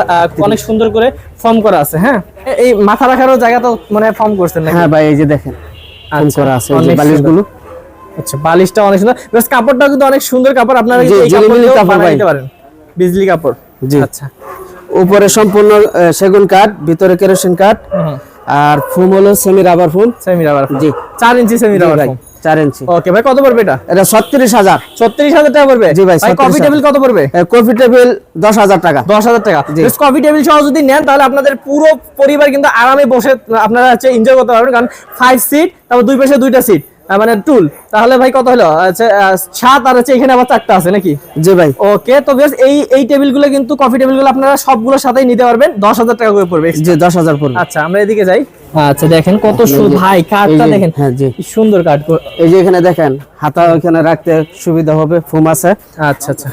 Speaker 1: অনেক সুন্দর করে ফর্ম করা আছে হ্যাঁ? এই মাথা রাখারও জায়গা তো মানে ফর্ম করছেন নাকি?
Speaker 2: হ্যাঁ ভাই এই যে দেখেন ফোন
Speaker 1: আচ্ছা,
Speaker 2: করা আছে এই বালিশগুলো।
Speaker 1: আচ্ছা বালিশটা অনেক সুন্দর। প্লাস কাপড়টাও কিন্তু অনেক সুন্দর কাপড় আপনারা এই কাপড়
Speaker 2: ভাই।
Speaker 1: নিতে পারেন। বিজলি কাপড়।
Speaker 2: জি।
Speaker 1: আচ্ছা।
Speaker 2: উপরে সম্পূর্ণ সেগুন কাঠ ভিতরে কেরোসিন কাঠ আর ফুম হলো semi rubber foam
Speaker 1: semi rubber
Speaker 2: জি।
Speaker 1: চার ইঞ্চি সেমি রাবার
Speaker 2: ভাই। চার ইঞ্চি
Speaker 1: ওকে ভাই কত পড়বে এটা?
Speaker 2: এটা ছত্রিশ হাজার।
Speaker 1: ছত্রিশ হাজার টাকা পড়বে?
Speaker 2: জি ভাই,
Speaker 1: কফি টেবিল কত পড়বে?
Speaker 2: কফি টেবিল দশ হাজার টাকা।
Speaker 1: দশ হাজার টাকা।
Speaker 2: জি।
Speaker 1: কফি টেবিল সহ যদি নেন তাহলে আপনাদের পুরো পরিবার কিন্তু আরামে বসে আপনারা হচ্ছে এনজয় করতে পারবেন। কারণ ফাইভ সিট তারপর দুই পাশে দুইটা সিট মানে টুল তাহলে ভাই কত হলো? সাত আর হচ্ছে এখানে আবার চারটা আছে নাকি?
Speaker 2: জি ভাই।
Speaker 1: ওকে তো বেশ এই এই টেবিলগুলো কিন্তু কফি টেবিলগুলো আপনারা সবগুলোর সাথেই নিতে পারবেন। দশ হাজার টাকা করে পড়বে
Speaker 2: জি দশ হাজার পড়বে।
Speaker 1: আচ্ছা আমরা এদিকে যাই। আচ্ছা দেখেন কত সুন্দর ভাই কাঠটা দেখেন।
Speaker 2: হ্যাঁ জি।
Speaker 1: সুন্দর কাঠ।
Speaker 2: এই যে এখানে দেখেন হাতা ওখানে রাখতে সুবিধা হবে ফুম আছে।
Speaker 1: আচ্ছা আচ্ছা।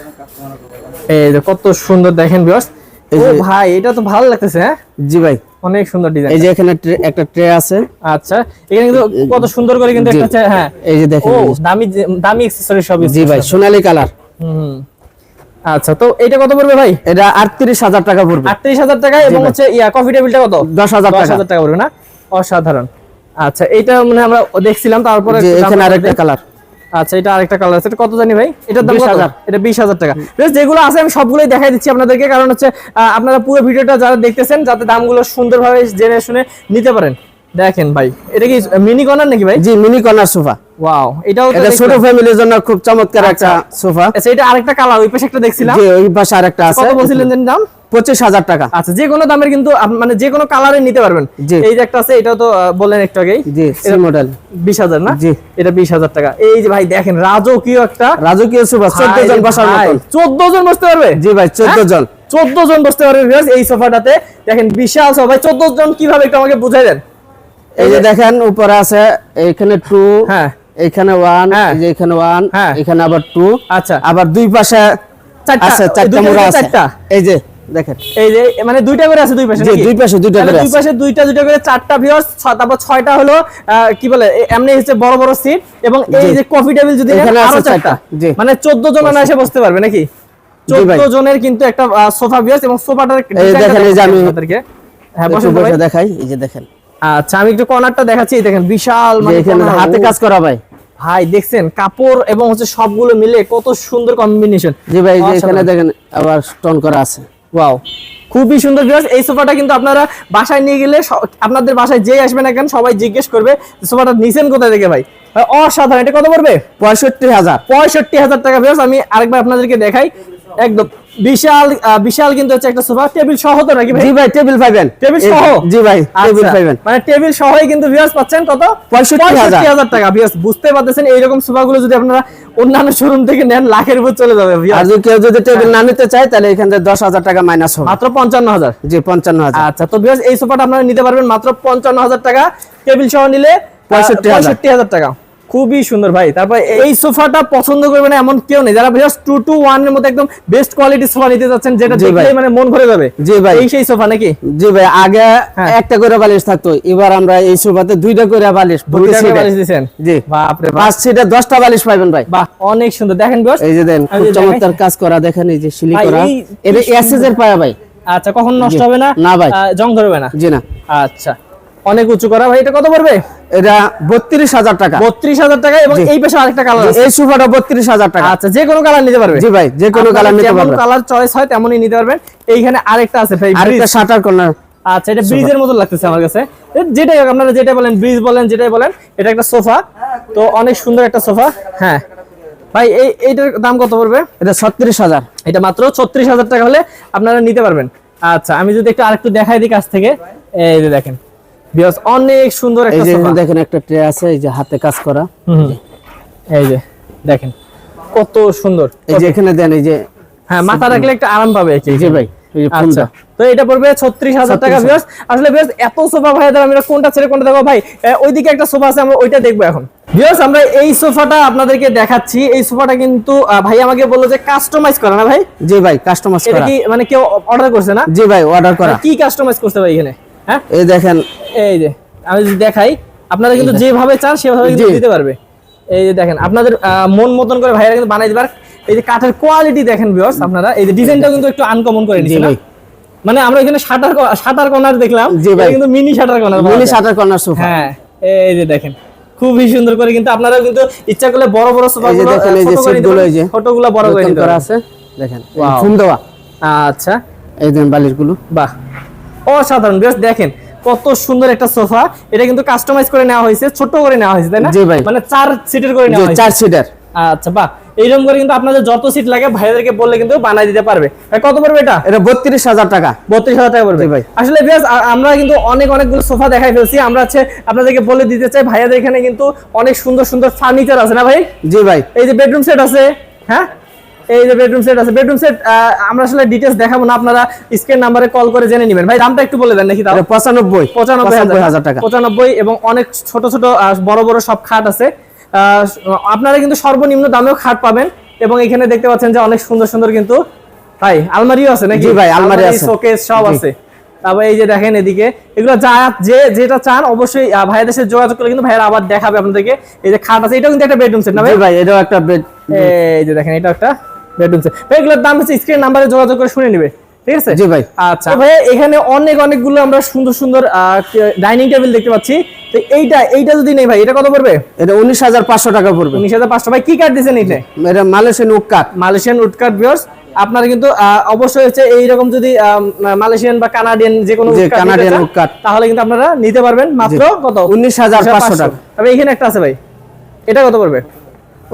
Speaker 1: এই যে কত সুন্দর দেখেন বিয়স ও ভাই এটা তো ভালো লাগতেছে হ্যাঁ?
Speaker 2: জি ভাই।
Speaker 1: অনেক সুন্দর ডিজাইন
Speaker 2: এই যে এখানে একটা ট্রে আছে।
Speaker 1: আচ্ছা এখানে কিন্তু কত সুন্দর করে কিন্তু একটা হচ্ছে- হ্যাঁ।
Speaker 2: এই যে দেখেন
Speaker 1: দামি দামি অ্যাকসেসরি সব
Speaker 2: জি ভাই সোনালী কালার।
Speaker 1: হুম আচ্ছা তো এটা কত পড়বে ভাই?
Speaker 2: এটা আটত্রিশ হাজার টাকা পড়বে।
Speaker 1: আটত্রিশ হাজার টাকা এবং হচ্ছে ইয়া কফি টেবিলটা কত?
Speaker 2: দশ হাজার টাকা
Speaker 1: পড়বে না? অসাধারণ। আচ্ছা এটা মানে আমরা দেখছিলাম তারপরে
Speaker 2: এখানে আরেকটা কালার
Speaker 1: আচ্ছা এটা আরেকটা কালার আছে। এটা কত জানি ভাই? এটার দাম
Speaker 2: 20,000
Speaker 1: কত এটা বিশ হাজার টাকা। বেশ যেগুলো আছে আমি সবগুলোই দেখাই দিচ্ছি আপনাদেরকে কারণ হচ্ছে আহ, আপনারা পুরো ভিডিওটা যারা দেখতেছেন যাতে দামগুলো সুন্দরভাবে জেনে শুনে নিতে পারেন। দেখেন ভাই এটা কি মিনি কর্নার নাকি ভাই?
Speaker 2: জি মিনি কর্নার সোফা
Speaker 1: ওয়াও এটাও
Speaker 2: এটা ছোট ফ্যামিলির জন্য খুব চমৎকার একটা
Speaker 1: আচ্ছা।
Speaker 2: সোফা
Speaker 1: আচ্ছা এটা আরেকটা কালার ওই পাশে একটা দেখছিলাম।
Speaker 2: যে ওই পাশে আরেকটা আছে।
Speaker 1: কত বলছিলেন যেন দাম?
Speaker 2: পঁচিশ হাজার টাকা।
Speaker 1: আচ্ছা যে কোনো দামের কিন্তু মানে যে কোনো কালারে নিতে পারবেন। এই যে একটা আছে এটাও তো বললেন একটু আগেই।
Speaker 2: জি মডেল
Speaker 1: বিশ হাজার না?
Speaker 2: জি।
Speaker 1: এটা বিশ হাজার টাকা। এই যে ভাই দেখেন রাজকীয় একটা
Speaker 2: রাজকীয় সোফা চোদ্দ জন বসার মতন।
Speaker 1: চোদ্দ জন বসতে পারবে?
Speaker 2: জি ভাই চোদ্দ
Speaker 1: হ্যাঁ?
Speaker 2: জন।
Speaker 1: চোদ্দ জন বসতে পারবে এই সোফাটাতে দেখেন বিশাল সোফা চোদ্দ জন কীভাবে একটু আমাকে বুঝাই দেন?
Speaker 2: এই যে দেখেন উপরে আছে এইখানে টু
Speaker 1: হ্যাঁ।
Speaker 2: এইখানে ওয়ান
Speaker 1: হ্যাঁ।
Speaker 2: এখানে ওয়ান
Speaker 1: হ্যাঁ।
Speaker 2: এখানে আবার টু
Speaker 1: আচ্ছা।
Speaker 2: আবার দুই পাশে আছে চারটা
Speaker 1: দুইটা
Speaker 2: মোড়া আছে। এই যে দেখেন।
Speaker 1: এই যে মানে দুইটা করে আছে দুই পাশে
Speaker 2: দুই পাশে দুইটা করে
Speaker 1: দুই পাশে দুইটা দুইটা করে চারটা ভিউয়ার্স তারপর ছয়টা হলো কি বলে এমনি হচ্ছে বড় বড় সিট এবং এই যে কফি টেবিল যদি
Speaker 2: এখানে
Speaker 1: আরও চারটা। মানে চোদ্দ জন এসে বসতে পারবে নাকি?
Speaker 2: জি ভাই।
Speaker 1: চোদ্দ জনের কিন্তু একটা সোফা ভিউয়ার্স এবং সোফাটার
Speaker 2: দেখেন, এই যে আমি-
Speaker 1: আপনাদেরকে। হ্যাঁ
Speaker 2: একটু
Speaker 1: বসে
Speaker 2: বসে দেখাই এই যে দেখেন।
Speaker 1: আচ্ছা আমি একটু কর্নারটা দেখাচ্ছি দেখেন বিশাল মানে
Speaker 2: হাতে কাজ করা ভাই।
Speaker 1: ভাই দেখছেন কাপড় এবং হচ্ছে সবগুলো মিলে কত সুন্দর কম্বিনেশন
Speaker 2: জি ভাই এখানে দেখেন আবার স্টোন করা আছে।
Speaker 1: ওয়াও খুবই সুন্দর ভিউয়ার্স এই সোফাটা কিন্তু আপনারা বাসায় নিয়ে গেলে আপনাদের বাসায় যেই আসবে না কেন সবাই জিজ্ঞেস করবে সোফাটা নিছেন কোথায় থেকে ভাই? ভাই, অসাধারণ। এটা কত পড়বে?
Speaker 2: পঁয়ষট্টি হাজার।
Speaker 1: পঁয়ষট্টি হাজার টাকা ভিউয়ার্স আমি আরেকবার আপনাদেরকে দেখাই। একদম। বিশাল বিশাল কিন্তু হচ্ছে একটা সোফা টেবিল সহ তো নাকি ভাই?
Speaker 2: জি ভাই টেবিল পাইবেন।
Speaker 1: টেবিল সহ?
Speaker 2: জি ভাই টেবিল
Speaker 1: আচ্ছা,
Speaker 2: পাইবেন।
Speaker 1: মানে টেবিল সহই কিন্তু ভিউয়ার্স পাচ্ছেন কত?
Speaker 2: 65,000
Speaker 1: টাকা। ভিউয়ার্স বুঝতে পারতেছেন এইরকম যদি আপনারা অন্যান্য শোরুম থেকে নেন লাখের উপর চলে যাবে
Speaker 2: আর যদি কেউ যদি টেবিল না নিতে চায় তাহলে এখান থেকে দশ হাজার টাকা মাইনাস হবে।
Speaker 1: মাত্র পঞ্চান্ন হাজার।
Speaker 2: জি পঞ্চান্ন হাজার।
Speaker 1: আচ্ছা তো ভিউয়ার্স এই সোফাটা আপনারা নিতে পারবেন মাত্র পঞ্চান্ন হাজার টাকা। টেবিল সহ নিলে
Speaker 2: 65,000
Speaker 1: হাজার টাকা। খুবই সুন্দর ভাই। তারপর এই সোফাটা পছন্দ করবে না এমন কেউ নেই। যারা ভিউয়ার্স টু টু ওয়ানের মধ্যে একদম বেস্ট কোয়ালিটি সোফা নিতে যাচ্ছেন যেটা
Speaker 2: ভাই।
Speaker 1: মানে মন ভরে যাবে।
Speaker 2: জি ভাই।
Speaker 1: এই সেই সোফা নাকি?
Speaker 2: জি ভাই আগে
Speaker 1: হ্যাঁ।
Speaker 2: একটা করে বালিশ থাকতো এবার আমরা এই সোফাতে দুইটা করে বালিশ
Speaker 1: দুইটা করে বালিশ দিছেন?
Speaker 2: জি।
Speaker 1: বাপ।
Speaker 2: পাঁচ সিটে দশটা বালিশ পাইবেন ভাই।
Speaker 1: বাহ অনেক সুন্দর। দেখেন ভিউয়ার্স
Speaker 2: এই যে দেন খুব চমৎকার কাজ করা দেখেন এই যে সিলি করা। এটা এসএস এর পায়া ভাই।
Speaker 1: আচ্ছা কখন নষ্ট হবে না।
Speaker 2: না ভাই।
Speaker 1: জং ধরবে না।
Speaker 2: জি না।
Speaker 1: আচ্ছা। অনেক উঁচু করা। ভাই এটা কত পড়বে?
Speaker 2: এটা বত্রিশ হাজার টাকা।
Speaker 1: বত্রিশ হাজার টাকা এবং এই পাশে আরেকটা কালার
Speaker 2: এই সোফাটা বত্রিশ হাজার টাকা।
Speaker 1: আচ্ছা যে কোনো কালার নিতে পারবে।
Speaker 2: জি ভাই যে কোনো কালার নিতে পারবেন
Speaker 1: কালার চয়েস হয় তেমনই নিতে পারবেন। এইখানে আরেকটা আছে ভাই
Speaker 2: আরেকটা শাটার কর্নার
Speaker 1: আচ্ছা এটা ব্রিজের মতো লাগতেছে আমার কাছে। যেটাই হোক আপনারা যেটা বলেন ব্রিজ বলেন যেটাই বলেন এটা একটা সোফা। তো অনেক সুন্দর একটা সোফা। হ্যাঁ। ভাই এই এইটার দাম কত পড়বে?
Speaker 2: এটা ছত্রিশ হাজার।
Speaker 1: এটা মাত্র ছত্রিশ হাজার টাকা হলে আপনারা নিতে পারবেন। আচ্ছা আমি যদি একটু আরেকটু দেখাই দিই কাছ থেকে। এই যে দেখেন। বিকজ অনেক সুন্দর একটা সোফা।
Speaker 2: দেখেন একটা ট্রে আছে এই যে হাতে কাজ করা।
Speaker 1: এই যে দেখেন কত সুন্দর
Speaker 2: এই যে এখানে দেন এই যে
Speaker 1: হ্যাঁ মাথা রাখলে একটা আরাম পাবে
Speaker 2: জি ভাই
Speaker 1: আচ্ছা তো এটা পড়বে ছত্রিশ হাজার টাকা
Speaker 2: 36,000
Speaker 1: আসলে ভিউয়ার্স এত সোফা ভাই আমরা কোনটা ছেড়ে কোনটা দেখো ভাই ওইদিকে একটা সোফা আছে আমরা ওইটা দেখব এখন। ভিউয়ার্স আমরা এই সোফাটা আপনাদেরকে দেখাচ্ছি। এই সোফাটা কিন্তু ভাই আমাকে বলল যে কাস্টমাইজ করা না ভাই?
Speaker 2: জি ভাই কাস্টমাইজ
Speaker 1: এটা কি মানে কেউ অর্ডার করছে না?
Speaker 2: জি ভাই অর্ডার করা।
Speaker 1: কি কাস্টমাইজ করতে ভাই এখানে? হ্যাঁ?
Speaker 2: এই দেখেন।
Speaker 1: এই যে আমি যদি দেখাই আপনারা কিন্তু যেভাবে চান সেভাবে কিন্তু দিতে পারবে। এই যে দেখেন আপনাদের মন মতন করে ভাইরা কিন্তু বানাই দিবার এই যে কাঠের কোয়ালিটি দেখেন ভিউয়ার্স আপনারা। এই যে ডিজাইনটাও কিন্তু একটু আনকমন করে
Speaker 2: জি
Speaker 1: নিয়েছে
Speaker 2: ভাই।
Speaker 1: মানে আমরা এখানে শাটার শাটার কর্নার দেখলাম কিন্তু mini shutter corner
Speaker 2: mini shutter corner sofa
Speaker 1: হ্যাঁ এই যে দেখেন খুবই সুন্দর করে কিন্তু আপনারা কিন্তু ইচ্ছা করলে বড় বড় সোফা
Speaker 2: এই যে দেখেন, এই যে সেটগুলো এই যে
Speaker 1: বড় করে নিতে
Speaker 2: আছে। দেখেন. ফুল দেওয়া
Speaker 1: আচ্ছা।
Speaker 2: এই দেন বালিশগুলো।
Speaker 1: বাহ। অসাধারণ। বেশ দেখেন কত সুন্দর একটা সোফা। এটা কিন্তু কাস্টমাইজ করে নেওয়া হয়েছে ছোট করে নেওয়া হয়েছে তাই না?
Speaker 2: জি ভাই।
Speaker 1: মানে চার সিটের করে নেওয়া হয়েছে।
Speaker 2: চার সিটার
Speaker 1: আচ্ছা বাহ। এইরকম করে কিন্তু আপনাদের যত সিট লাগে ভাইদেরকে বললে কিন্তু বানাই দিতে পারবে। কত পড়বে এটা?
Speaker 2: এটা বত্রিশ হাজার টাকা।
Speaker 1: বত্রিশ হাজার টাকা পড়বে।
Speaker 2: ভাই।
Speaker 1: আসলে বেশ আমরা কিন্তু অনেক অনেকগুলো সোফা দেখাই ফেলছি। আমরা হচ্ছে আপনাদেরকে বলে দিতে চাই ভাইয়াদের এখানে কিন্তু অনেক সুন্দর সুন্দর ফার্নিচার আছে না ভাই?
Speaker 2: জি ভাই।
Speaker 1: এই যে বেডরুম সেট আছে হ্যাঁ? এই যে বেডরুম সেট আছে বেডরুম সেট আমরা আসলে ডিটেলস দেখাবো না আপনারা স্ক্রিন নাম্বারে কল করে জেনে নেবেন। ভাই দামটা একটু বলে দেন নাকি
Speaker 2: পঁচানব্বই
Speaker 1: পঁচানব্বই
Speaker 2: হাজার। টাকা।
Speaker 1: পঁচানব্বই এবং অনেক ছোট ছোট বড় বড় সব খাট আছে। আপনারা কিন্তু সর্বনিম্ন দামেও খাট পাবেন এবং এখানে দেখতে পাচ্ছেন যে অনেক সুন্দর সুন্দর কিন্তু ভাই আলমারিও আছে নাকি?
Speaker 2: জি ভাই, আলমারি আছে।
Speaker 1: শোকেস সব আছে। তারপর এই যে দেখেন এদিকে এগুলো যা যে যেটা চান অবশ্যই ভাইয়াদের সাথে যোগাযোগ করলে কিন্তু ভাইয়ারা আবার দেখাবে আপনাদেরকে। এই যে খাট আছে এটাও কিন্তু একটা বেডরুম সেট না ভাই?
Speaker 2: ভাই এটাও একটা বেড
Speaker 1: এই যে দেখেন এটা একটা বেডরুম সেট ভাই এগুলোর দাম হচ্ছে স্ক্রিন নাম্বারে যোগাযোগ করে শুনে নিবে। ঠিক আছে?
Speaker 2: জি ভাই।
Speaker 1: আচ্ছা। ভাই এখানে অনেক অনেকগুলো আমরা সুন্দর সুন্দর ডাইনিং টেবিল দেখতে পাচ্ছি। তো এইটা এইটা যদি নেই ভাই এটা কত পড়বে?
Speaker 2: এটা উনিশ হাজার পাঁচশো টাকা পড়বে।
Speaker 1: উনিশ হাজার পাঁচশো। ভাই কি দিয়েছেন
Speaker 2: এটা মালয়েশিয়ান কাঠ
Speaker 1: মালয়েশিয়ান উডকাট বিয়ার্স আপনারা কিন্তু অবশ্যই হচ্ছে এইরকম যদি মালয়েশিয়ান বা কানাডিয়ান যে কোনো
Speaker 2: কানাডিয়ান wood
Speaker 1: তাহলে কিন্তু আপনারা নিতে পারবেন। মাত্র কত?
Speaker 2: 19,500 টাকা।
Speaker 1: তবে এখানে একটা আছে ভাই। এটা কত পড়বে?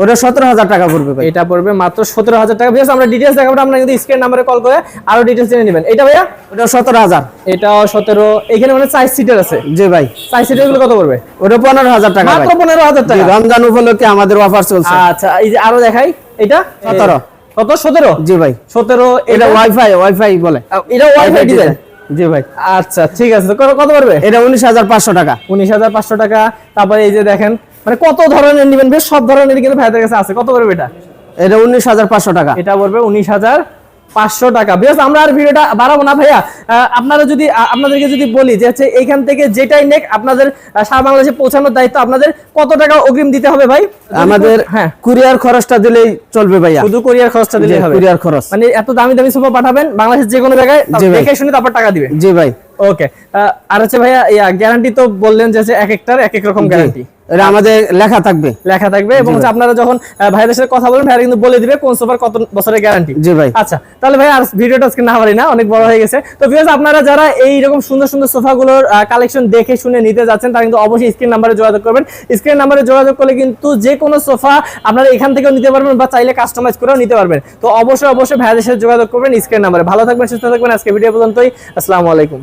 Speaker 2: ওটা সতেরো হাজার টাকা পড়বে
Speaker 1: এটা পড়বে মাত্র সতেরো হাজার টাকা। বিয়ার্স আমরা ডিটেলস দেখাবো আপনারা কিন্তু স্ক্রিন নাম্বারে কল করে আরও ডিটেলস জেনে নেবেন। এটা ভাইয়া?
Speaker 2: ওটা সতেরো হাজার।
Speaker 1: এটাও সতেরো। এখানে মানে চার সিটের আছে।
Speaker 2: জি ভাই।
Speaker 1: চার সিটেরগুলো কত পড়বে?
Speaker 2: ওটা পনেরো হাজার টাকা
Speaker 1: মাত্র পনেরো হাজার টাকা।
Speaker 2: রমজান উপলক্ষে আমাদের অফার চলছে।
Speaker 1: আচ্ছা এই যে আরও দেখাই। এটা?
Speaker 2: 17
Speaker 1: কত? সতেরো?
Speaker 2: জি ভাই।
Speaker 1: সতেরো
Speaker 2: এটা ওয়াইফাই ওয়াইফাই বলে।
Speaker 1: এটা ওয়াইফাই ডিজাইন
Speaker 2: জি ভাই।
Speaker 1: আচ্ছা ঠিক আছে। কত কত পড়বে?
Speaker 2: এটা উনিশ হাজার পাঁচশো টাকা।
Speaker 1: উনিশ হাজার পাঁচশো টাকা। তারপরে এই যে দেখেন মানে কত ধরনের নেবেন বেশ সব ধরনের কিন্তু ভাইদের কাছে আছে। কত পড়বে এটা?
Speaker 2: এটা উনিশ হাজার পাঁচশো টাকা।
Speaker 1: এটা পড়বে উনিশ হাজার পাঁচশো টাকা। বেশ আমরা আর ভিডিওটা বাড়াবো না ভাইয়া। আপনারা যদি আপনাদেরকে যদি বলি যে হচ্ছে এইখান থেকে যেটাই নেক আপনাদের সারা বাংলাদেশে পৌঁছানোর দায়িত্ব আপনাদের কত টাকা অগ্রিম দিতে হবে ভাই?
Speaker 2: আমাদের
Speaker 1: হ্যাঁ।
Speaker 2: কুরিয়ার খরচটা দিলেই চলবে ভাইয়া।
Speaker 1: শুধু কুরিয়ার খরচটা দিলেই হবে।
Speaker 2: কুরিয়ার খরচ।
Speaker 1: মানে এত দামি দামি সোফা পাঠাবেন বাংলাদেশের যে কোনো জায়গায় দেখে শুনে তারপর টাকা দিবে।
Speaker 2: জি ভাই।
Speaker 1: ওকে আর হচ্ছে ভাইয়া গ্যারান্টি তো বললেন যে এক একটার এক এক রকম গ্যারান্টি
Speaker 2: এটা আমাদের লেখা থাকবে।
Speaker 1: লেখা থাকবে এবং আপনারা যখন ভাইদের সাথে কথা বলবেন ভাইরা কিন্তু বলে দিবে কোন সোফার কত বছরের গ্যারান্টি
Speaker 2: জি ভাই।
Speaker 1: আচ্ছা তাহলে ভাই আর ভিডিওটা আজকে না পারি না অনেক বড় হয়ে গেছে। তো ভিউয়ার্স আপনারা যারা এই রকম সুন্দর সুন্দর সোফাগুলোর কালেকশন দেখে শুনে নিতে যাচ্ছেন তারা কিন্তু অবশ্যই স্ক্রিন নাম্বারে যোগাযোগ করবেন। স্ক্রিন নাম্বারে যোগাযোগ করলে কিন্তু যে কোনো সোফা আপনারা এখান থেকেও নিতে পারবেন বা চাইলে কাস্টমাইজ করেও নিতে পারবেন। তো অবশ্যই অবশ্যই ভাইদের সাথে যোগাযোগ করবেন স্ক্রিন নাম্বারে ভালো থাকবেন সুস্থ থাকবেন। আজকে ভিডিও পর্যন্তই। আসসালামু আলাইকুম।